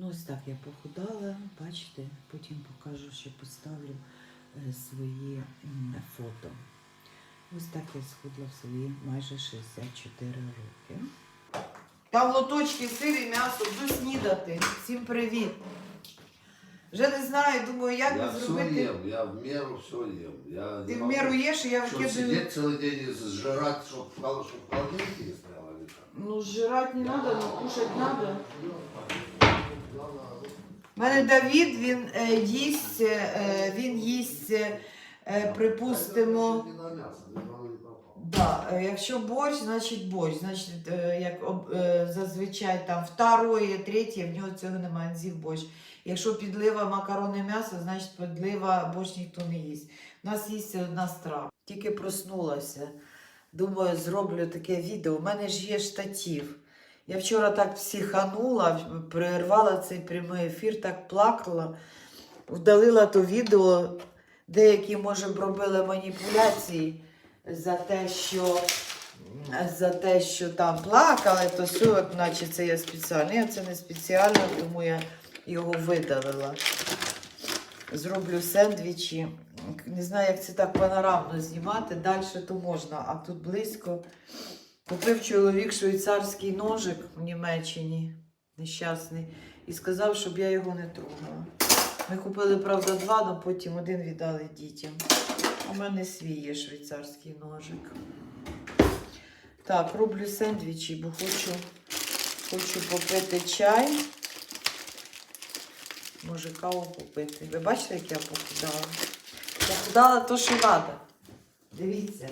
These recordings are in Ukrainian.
Ну, ось так я похудала, бачите, потім покажу, ще поставлю е, свої фото. Ось так я схудла в свої майже 64 роки. Там лоточки, сир і м'ясо, буду снідати. Всім привіт. Вже не знаю, думаю, як Я все зробити. ем, я в меру все ем. Я Ти в меру їш, і я Что, викидаю. сидеть целый день и сжирать, чтобы в хол- в холодильнике не стояло или? Ну, жрать не треба, но кушать треба. У мене Давід, він е, їсть, е, він їсть, е, е, припустимо. Да, е, якщо борщ, значить борщ. Значить, е, як е, зазвичай там второе, третє, в нього цього немає, з'їв борщ. Якщо підлива макарони м'ясо, значить підлива борщ ніхто не їсть. У нас їсть одна страва. Тільки проснулася. Думаю, зроблю таке відео. У мене ж є штатив. Я вчора так психанула, перервала цей прямий ефір, так плакала, вдалила то відео, деякі, може, б робили маніпуляції за те, що, за те, що там плакали, то все, як наче це я спеціально. Я це не спеціально, тому я його видалила. Зроблю сендвічі. Не знаю, як це так панорамно знімати. Далі то можна, а тут близько. Купив чоловік швейцарський ножик в Німеччині, нещасний, і сказав, щоб я його не трогала. Ми купили, правда, два, але потім один віддали дітям. У мене свій є швейцарський ножик. Так, роблю сендвічі, бо хочу, хочу попити чай. Може, каву попити. Ви бачите, як я похудала? Похудала то, що треба. Дивіться.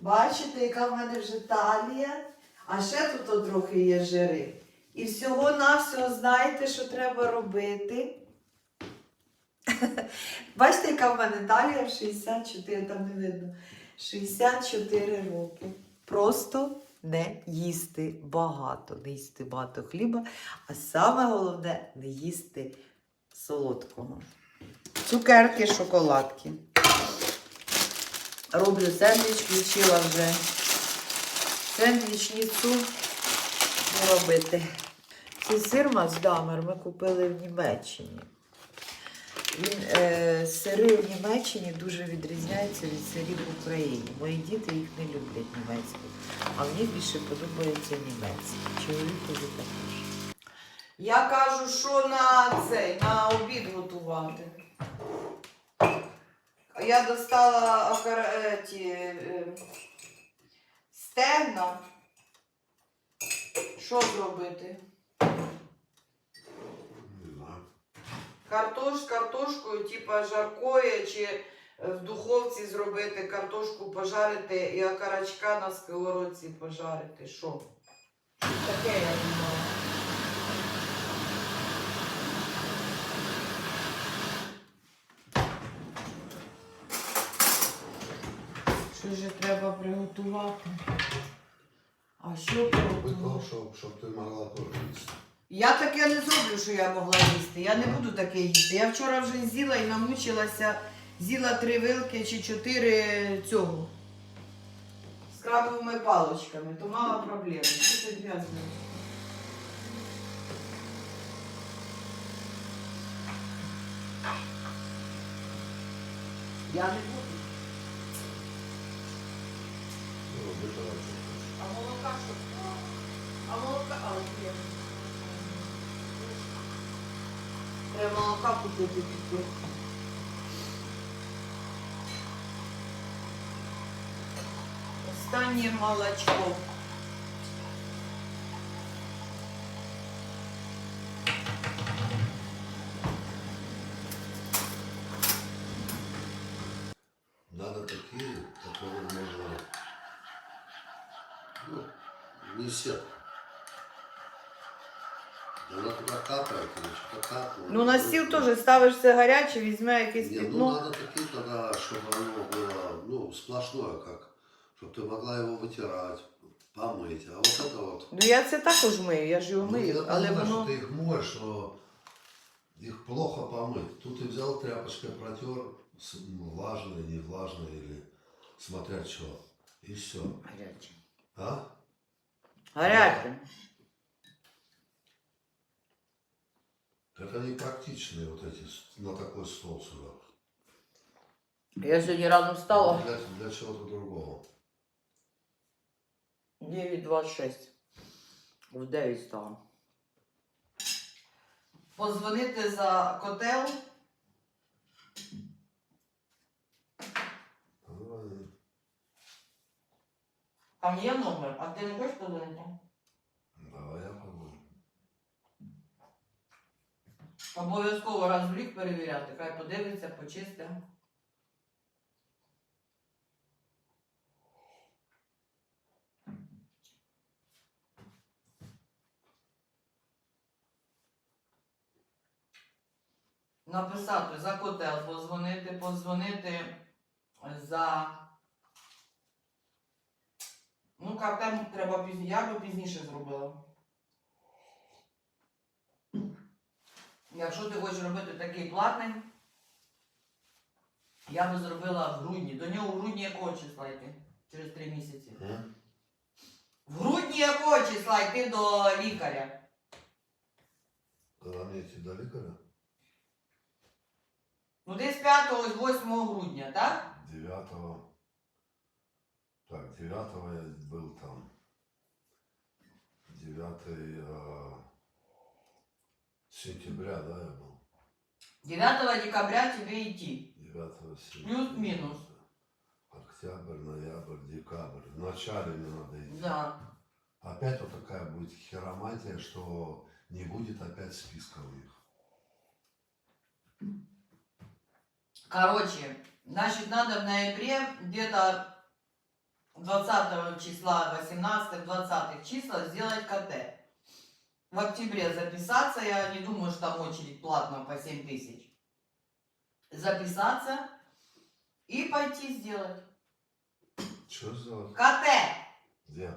Бачите, яка в мене вже талія, а ще тут трохи є жири. І всього-навсього знаєте, що треба робити. Бачите, яка в мене талія в 64, там не видно. 64 роки. Просто не їсти багато, не їсти багато хліба, а саме головне не їсти солодкого. Цукерки, шоколадки. Роблю сендвіч, включила вже сендвічницю робити. Цей сир Маздамер ми купили в Німеччині. Він, е, сири в Німеччині дуже відрізняються від сирів в Україні. Мої діти їх не люблять німецьку, а мені більше подобається німецькі. Чоловікові також. Я кажу, що на цей, на обід готувати. Я достала ті, е, стегна. Що зробити? Не знаю. Картош з картошкою, типа жаркое, чи в духовці зробити картошку пожарити і окарачка на сковородці пожарити. Що? Таке я думала. Що ж треба приготувати? А що приготувати? чтоб, чтоб ты могла тоже есть. Я таке не зроблю, що я могла їсти. Я не буду таке їсти. Я вчора вже з'їла і намучилася, з'їла три вилки чи чотири цього. З крабовими паличками, то мала проблеми. Що це грязне? Я не буду. А молока що? А молока, а є. Треба молока купити піти. Останнє молочко. хочешь. Надо такие, которые можно... не все. Она туда капает или что-то капает. Ну на стіл теж ставиш все гаряче, візьме якесь Не, ну пітно. надо такие тогда, чтобы оно было, ну, сплошное как. Чтобы ты могла его вытирать, помыть. А вот это вот... Ну я це також мию, я ж його Ну, мию, я але понимаю, воно. что ты их моешь, но их плохо помыть. Тут ты взял тряпочкой протер, с- ну, влажный, не влажный, или смотря что. И все. Гаряче. А? Гаряче. Это не практичные вот эти с- на такой стол сюда. Я сьогодні рано встала. Для, для чего-то другого. 9.26. В 9 стало. Позвонити за котел. Там є номер, а ти не хочеш позвонити? Давай я подумаю. Обов'язково раз в рік перевіряти. Хай подивиться, почисти. Написати за котел, позвонити, позвонити за. Ну, картем треба пізніше. Я би пізніше зробила. Якщо ти хочеш робити такий платний, я би зробила в грудні. До нього в грудні якого числа йти? Через три місяці. В грудні якого числа йти до лікаря? Когда мне до лекаря? Ну десь 5-8 грудня, так? 9 Так, 9 я был там. 9 э, сентября, да, я был. 9 декабря тебе йти. 9 сентября. Плюс-минус. Октябрь, ноябрь, декабрь. В начале мне надо идти. Да. Опять вот такая будет хиромантия, что не будет опять списка у них. Короче, значит, надо в ноябре где-то 20 числа, 18-20 числа сделать КТ. В октябре записаться, я не думаю, что там очередь платная по 7 тысяч. Записаться и пойти сделать. Что сделать? КТ! Где?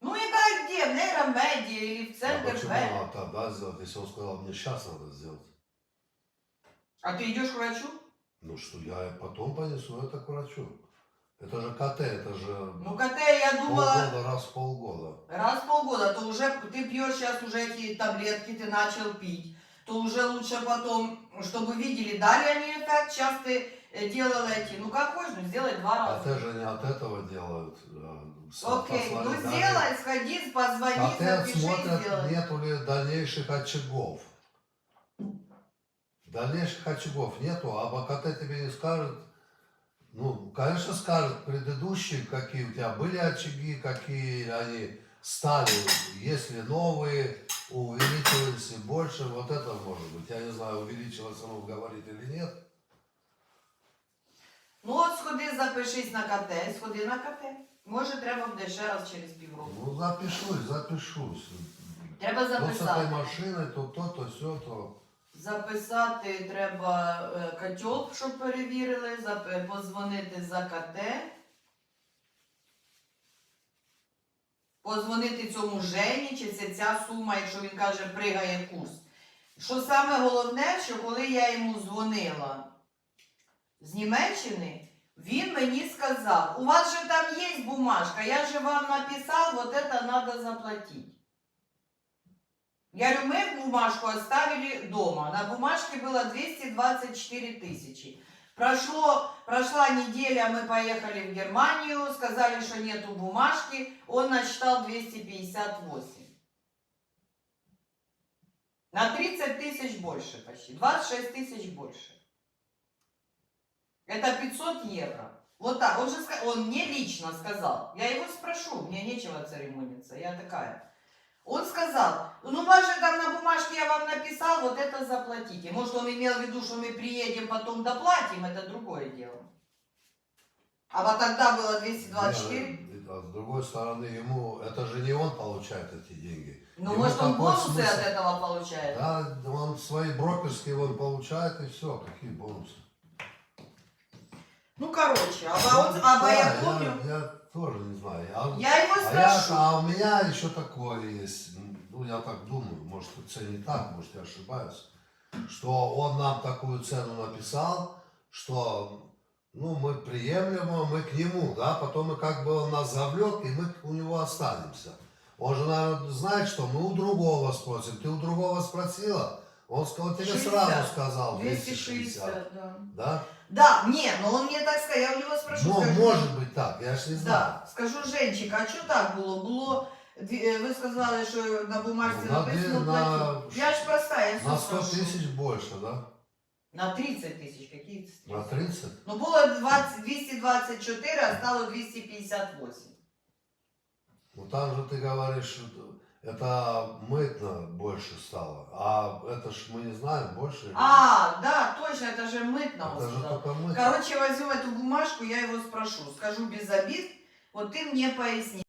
Ну и как где? В нейромедии или в А центр почему надо тогда сделать, если он сказал, мне сейчас надо сделать? А ты идешь к врачу? Ну что, я потом понесу это к врачу. Это же КТ, это же Ну КТ, я думала... полгода, раз в полгода. Раз в полгода, то уже ты пьешь сейчас уже эти таблетки, ты начал пить, то уже лучше потом, чтобы видели, дали они эффект, сейчас ты э, делал эти, ну как ну сделай два А раза. ты же не от этого делают. с- Окей, послали ну сделай, сходи, позвони, КТ запиши, смотрят, сделай. нету ли дальнейших очагов. Дальнейших очагов нету, а по КТ тебе не скажет. Ну, конечно, скажет предыдущие, какие у тебя были очаги, какие они стали, если новые, увеличивались и больше, вот это может быть. Я не знаю, увеличилось оно, говорит или нет. Ну от сходи, запишись на КТ, сходи на КТ. Може треба буде ще раз через півроку. Ну, запишусь, запишусь. Треба То с этой записати. машиной, то то, то все, то. Записати треба е, котел, щоб перевірили, позвонити за КТ. Позвонити цьому Жені, чи це ця сума, якщо він каже, пригає курс. Що саме головне, що коли я йому дзвонила з Німеччини, він мені сказав, у вас же там є бумажка, я же вам написав, вот это надо заплатить. Я говорю, мы бумажку оставили дома. На бумажке было 224 тысячи. Прошло, прошла неделя, мы поехали в Германию, сказали, что нету бумажки, он насчитал 258. На 30 тысяч больше почти, 26 тысяч больше. Это 500 евро. Вот так, он же он мне лично сказал. Я его спрошу, мне нечего церемониться, я такая. Он сказал, ну вас же там на бумажке я вам написал, вот это заплатите. Может он имел в виду, что мы приедем, потом доплатим, это другое дело. А вот тогда было 224. Не, а с другой стороны, ему, это же не он получает эти деньги. Ну, Ему может он бонусы смысл? от этого получает? Да, он свои брокерские он получает и все, какие бонусы. Ну, короче, а, он, а Да, я помню, я, я тоже не знаю. Я, я его а, я, спрошу. а у меня еще такое есть, ну я так думаю, может это не так, может я ошибаюсь, что он нам такую цену написал, что ну мы приемлемо, мы к нему, да, потом мы как бы он нас завлек, и мы у него останемся. Он же, наверное, знает, что мы у другого спросим. Ты у другого спросила? Он сказал, тебе 60. сразу сказал 260. 260, да. Да? Да, не, но он мне так сказал, я у него спрошу, Мо- скажу, может быть так, я ж не знаю. Да, скажу, Женчик, а що так було? Було, дві- е, ви сказали, що на бумажці Ну, на написано дві- платю. на- Я ж проста, я На все 100 спрошу. тысяч больше, да? На 30 тисяч, які це? На 30? Ну було 20, 224, а стало 258. Ну там же ты говоришь, что это мытно больше стало. А это ж мы не знаем больше. или- А, да, точно, это же мытно. он это же сказал. только мытно. Короче, возьму эту бумажку, я его спрошу. Скажу без обид, вот ты мне поясни.